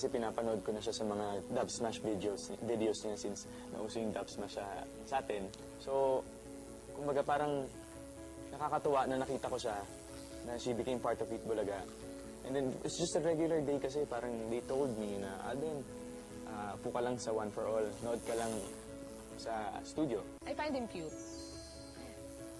kasi pinapanood ko na siya sa mga dub smash videos videos niya since nauso yung dub smash sa, sa atin. So, kumbaga parang nakakatuwa na nakita ko siya na she became part of Eat Bulaga. And then, it's just a regular day kasi parang they told me na, Alden, uh, upo ka lang sa One for All. Nood ka lang sa studio. I find him cute.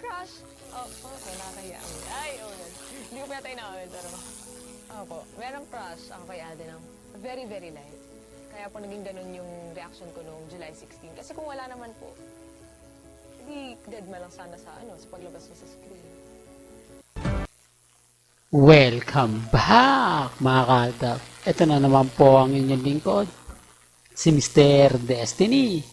Crush. Oh, okay, nakakaya. Ay, oh. Hindi ko pa tayo nakawin, pero... Opo, merong crush ako kay Alden ng very, very light. Kaya po naging ganun yung reaction ko noong July 16. Kasi kung wala naman po, hindi dead man lang sana sa, ano, sa paglabas niya sa screen. Welcome back mga kaltap. Ito na naman po ang inyong lingkod, si Mr. Destiny.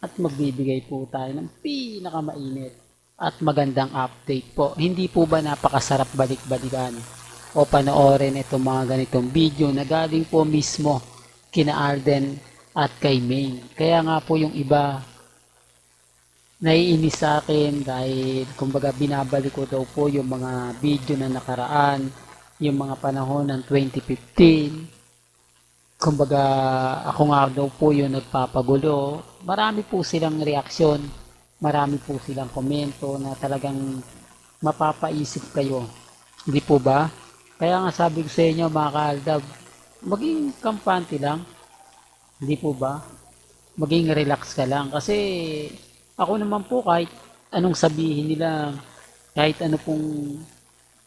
At magbibigay po tayo ng pinakamainit at magandang update po. Hindi po ba napakasarap balik-balikan o panoorin itong mga ganitong video na galing po mismo kina Arden at kay Maine. Kaya nga po yung iba naiinis sa akin dahil kumbaga binabalik ko daw po yung mga video na nakaraan, yung mga panahon ng 2015. Kumbaga ako nga daw po yung nagpapagulo. Marami po silang reaksyon, marami po silang komento na talagang mapapaisip kayo. Hindi po ba? Kaya nga sabi ko sa inyo mga kaaldab, maging kampante lang. Hindi po ba? Maging relax ka lang kasi ako naman po kahit anong sabihin nila, kahit ano pong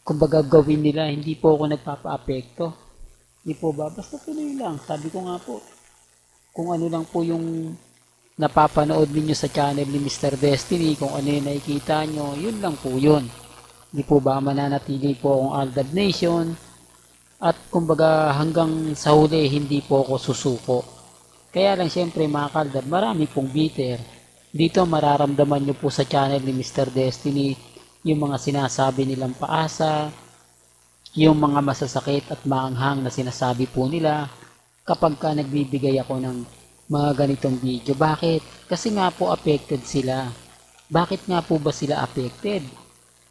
kumbaga gawin nila, hindi po ako nagpapa-apekto. Hindi po ba? Basta tuloy lang. Sabi ko nga po, kung ano lang po yung napapanood ninyo sa channel ni Mr. Destiny, kung ano yung nakikita nyo, yun lang po yun. Hindi po ba mananatili po akong Aldab Nation at kumbaga hanggang sa huli hindi po ako susuko. Kaya lang siyempre mga kaldab, marami pong bitter. Dito mararamdaman nyo po sa channel ni Mr. Destiny yung mga sinasabi nilang paasa, yung mga masasakit at maanghang na sinasabi po nila kapag ka nagbibigay ako ng mga ganitong video. Bakit? Kasi nga po affected sila. Bakit nga po ba sila affected?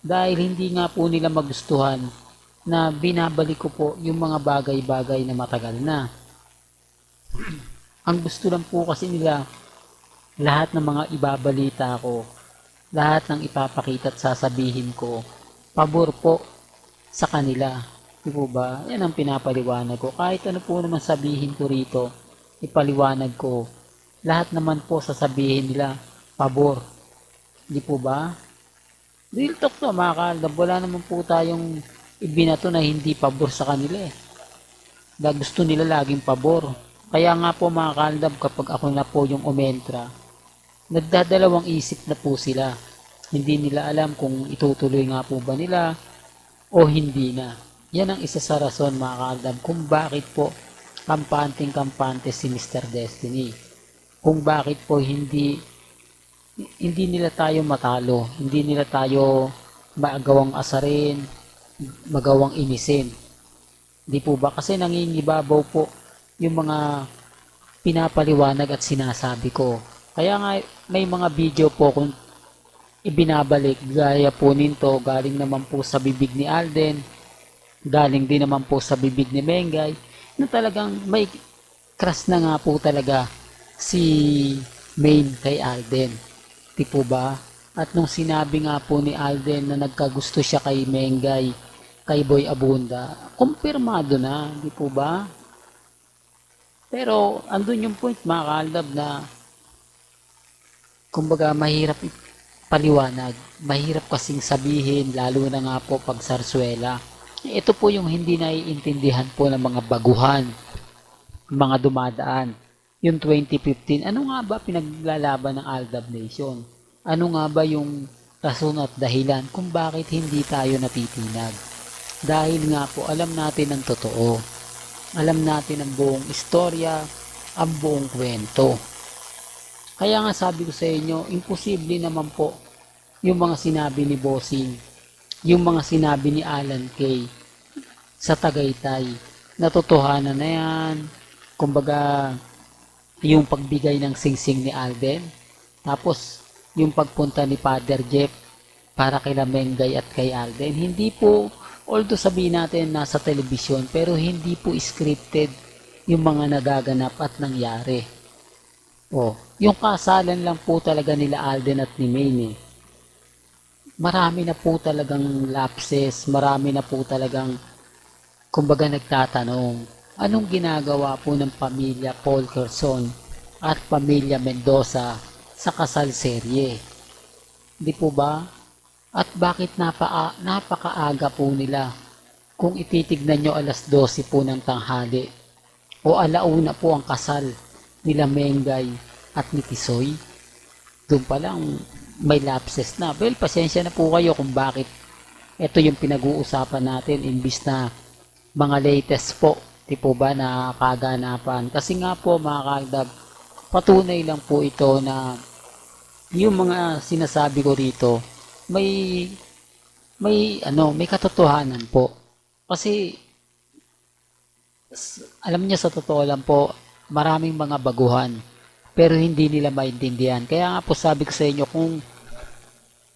Dahil hindi nga po nila magustuhan na binabalik ko po yung mga bagay-bagay na matagal na. Ang gusto lang po kasi nila lahat ng mga ibabalita ko, lahat ng ipapakita at sasabihin ko, pabor po sa kanila. Di po ba? Yan ang pinapaliwanag ko. Kahit ano po naman sabihin ko rito, ipaliwanag ko. Lahat naman po sasabihin nila, pabor. Di po ba? Real talk to mga kaldab. Wala naman po tayong ibinato na hindi pabor sa kanila eh. Dahil gusto nila laging pabor. Kaya nga po mga kaldab kapag ako na po yung umentra, nagdadalawang isip na po sila. Hindi nila alam kung itutuloy nga po ba nila o hindi na. Yan ang isa sa rason mga kaldab kung bakit po kampanting kampante si Mr. Destiny. Kung bakit po hindi hindi nila tayo matalo, hindi nila tayo magawang asarin, magawang inisin. Di po ba? Kasi nangingibabaw po yung mga pinapaliwanag at sinasabi ko. Kaya nga may mga video po kung ibinabalik gaya po nito galing naman po sa bibig ni Alden galing din naman po sa bibig ni Mengay na talagang may crush na nga po talaga si Main kay Alden. Di po ba? At nung sinabi nga po ni Alden na nagkagusto siya kay Mengay, kay Boy Abunda, kumpirmado na, di po ba? Pero andun yung point mga kaalab na kumbaga mahirap paliwanag, mahirap kasing sabihin lalo na nga po pag sarsuela. Ito po yung hindi naiintindihan po ng mga baguhan, mga dumadaan. Yung 2015, ano nga ba pinaglalaban ng Aldab Nation? Ano nga ba yung rason at dahilan kung bakit hindi tayo natitinag? Dahil nga po alam natin ang totoo. Alam natin ang buong istorya, ang buong kwento. Kaya nga sabi ko sa inyo, imposible naman po yung mga sinabi ni Bossing, yung mga sinabi ni Alan Kay sa Tagaytay. Natotohanan na yan. Kumbaga, yung pagbigay ng singsing ni Alden. Tapos, yung pagpunta ni Father Jeff para kay Mengay at kay Alden. Hindi po, although sabihin natin nasa telebisyon, pero hindi po scripted yung mga nagaganap at nangyari. Oh, yung kasalan lang po talaga nila Alden at ni Maine eh. Marami na po talagang lapses, marami na po talagang kumbaga nagtatanong, anong ginagawa po ng pamilya Paul Gerson at pamilya Mendoza sa kasal serye? Di po ba? At bakit napaka, napakaaga po nila kung ititignan nyo alas 12 po ng tanghali o alauna po ang kasal nila Mengay at ni Tisoy? Doon pa lang may lapses na. Well, pasensya na po kayo kung bakit ito yung pinag-uusapan natin imbis na mga latest po, di po ba na kaganapan. Kasi nga po mga kagdab, patunay lang po ito na yung mga sinasabi ko rito, may may ano, may katotohanan po. Kasi alam niyo sa totoo lang po, maraming mga baguhan pero hindi nila maintindihan. Kaya nga po sabi ko sa inyo kung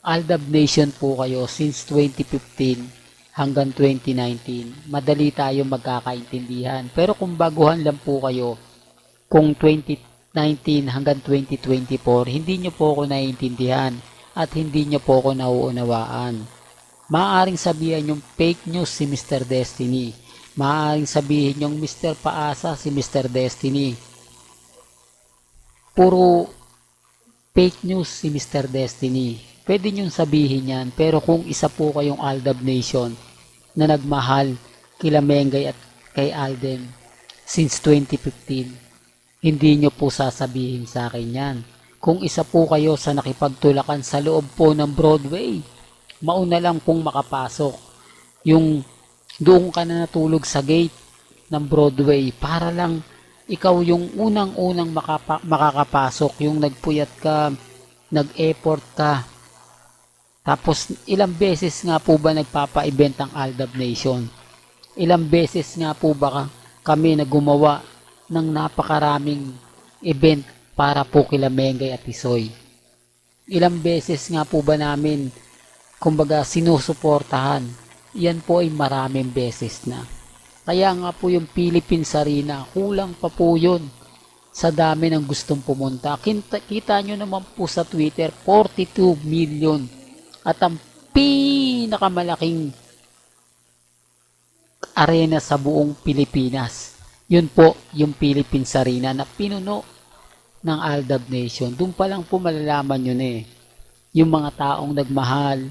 Aldab Nation po kayo since 2015 hanggang 2019, madali tayo magkakaintindihan. Pero kung baguhan lang po kayo, kung 2019 hanggang 2024, hindi nyo po ako naiintindihan at hindi nyo po ako nauunawaan. Maaaring sabihan yung fake news si Mr. Destiny. Maaaring sabihin yung Mr. Paasa si Mr. Destiny. Puro fake news si Mr. Destiny. Pwede niyong sabihin yan, pero kung isa po kayong Aldab Nation na nagmahal kila Mengay at kay Alden since 2015, hindi niyo po sasabihin sa akin yan. Kung isa po kayo sa nakipagtulakan sa loob po ng Broadway, mauna lang pong makapasok. Yung doon ka na natulog sa gate ng Broadway para lang ikaw yung unang-unang makapa- makakapasok, yung nagpuyat ka, nag-effort ka. Tapos ilang beses nga po ba nagpapa-event ang Aldab Nation? Ilang beses nga po ba ka- kami na gumawa ng napakaraming event para po kila Mengay at Isoy? Ilang beses nga po ba namin kumbaga sinusuportahan? Yan po ay maraming beses na. Kaya nga po yung Philippines Arena, kulang pa po yun sa dami ng gustong pumunta. Kita, kita nyo naman po sa Twitter, 42 million. At ang pinakamalaking arena sa buong Pilipinas. Yun po yung Philippines Arena na pinuno ng Aldab Nation. Doon pa lang po malalaman yun eh. Yung mga taong nagmahal,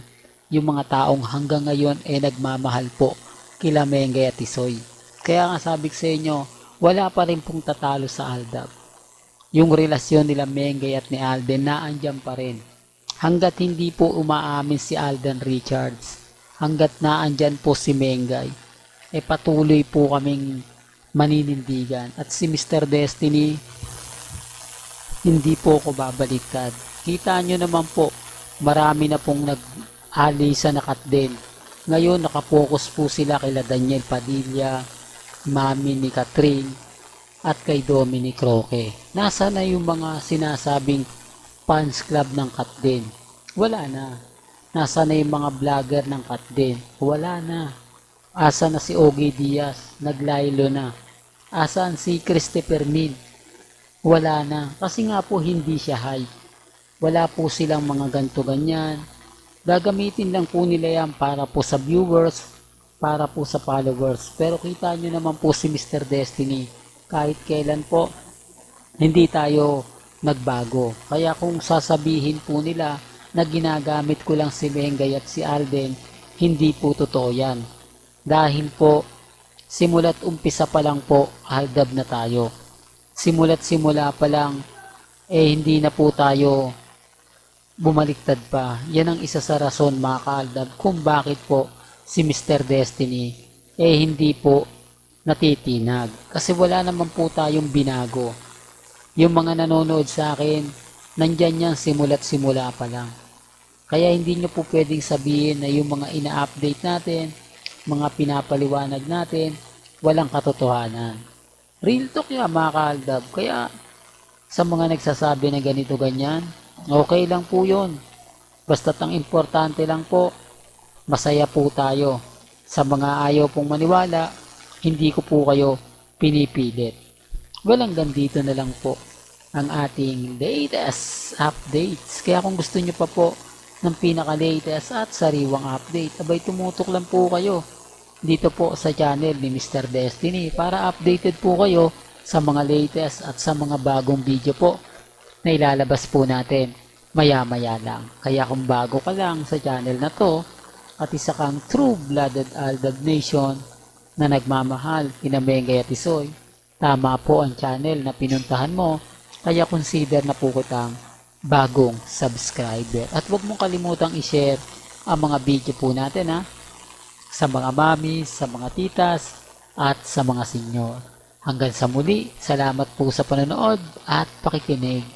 yung mga taong hanggang ngayon eh nagmamahal po kila Mengay at Isoy. Kaya nga sabi ko sa inyo, wala pa rin pong tatalo sa Aldab. Yung relasyon nila Mengay at ni Alden naandyan pa rin. Hanggat hindi po umaamin si Alden Richards, hanggat naandyan po si Mengay, eh patuloy po kaming maninindigan. At si Mr. Destiny, hindi po ako babaliktad. Kita nyo naman po, marami na pong nag-ali sa nakat din. Ngayon, nakapokus po sila kila Daniel Padilla, mami ni Catherine, at kay Dominic Roque. Nasa na yung mga sinasabing fans club ng Kat din? Wala na. Nasa na yung mga vlogger ng Kat din? Wala na. Asa na si Ogie Diaz? Naglaylo na. Asan si Christopher Min? Wala na. Kasi nga po hindi siya hype. Wala po silang mga ganto ganyan. Gagamitin lang po nila yan para po sa viewers, para po sa followers. Pero kita nyo naman po si Mr. Destiny. Kahit kailan po, hindi tayo nagbago. Kaya kung sasabihin po nila na ginagamit ko lang si Mengay at si Alden, hindi po totoo yan. Dahil po, simulat umpisa pa lang po, haldab na tayo. Simulat simula pa lang, eh hindi na po tayo bumaliktad pa. Yan ang isa sa rason mga kaaldab kung bakit po si Mr. Destiny eh hindi po natitinag. Kasi wala naman po tayong binago. Yung mga nanonood sa akin, nandyan yan simulat simula pa lang. Kaya hindi nyo po pwedeng sabihin na yung mga ina-update natin, mga pinapaliwanag natin, walang katotohanan. Real talk yan mga kaaldab. Kaya sa mga nagsasabi na ganito ganyan, okay lang po yun. Basta't ang importante lang po, masaya po tayo. Sa mga ayaw pong maniwala, hindi ko po kayo pinipilit. Well, hanggang na lang po ang ating latest updates. Kaya kung gusto nyo pa po ng pinaka-latest at sariwang update, abay tumutok lang po kayo dito po sa channel ni Mr. Destiny para updated po kayo sa mga latest at sa mga bagong video po na ilalabas po natin maya-maya lang. Kaya kung bago ka lang sa channel na to at isa kang true-blooded Aldab Nation na nagmamahal kina Mengay at Isoy, tama po ang channel na pinuntahan mo kaya consider na po kitang bagong subscriber. At huwag mong kalimutang i-share ang mga video po natin ha sa mga mami, sa mga titas, at sa mga senyor. Hanggang sa muli, salamat po sa panonood at pakikinig.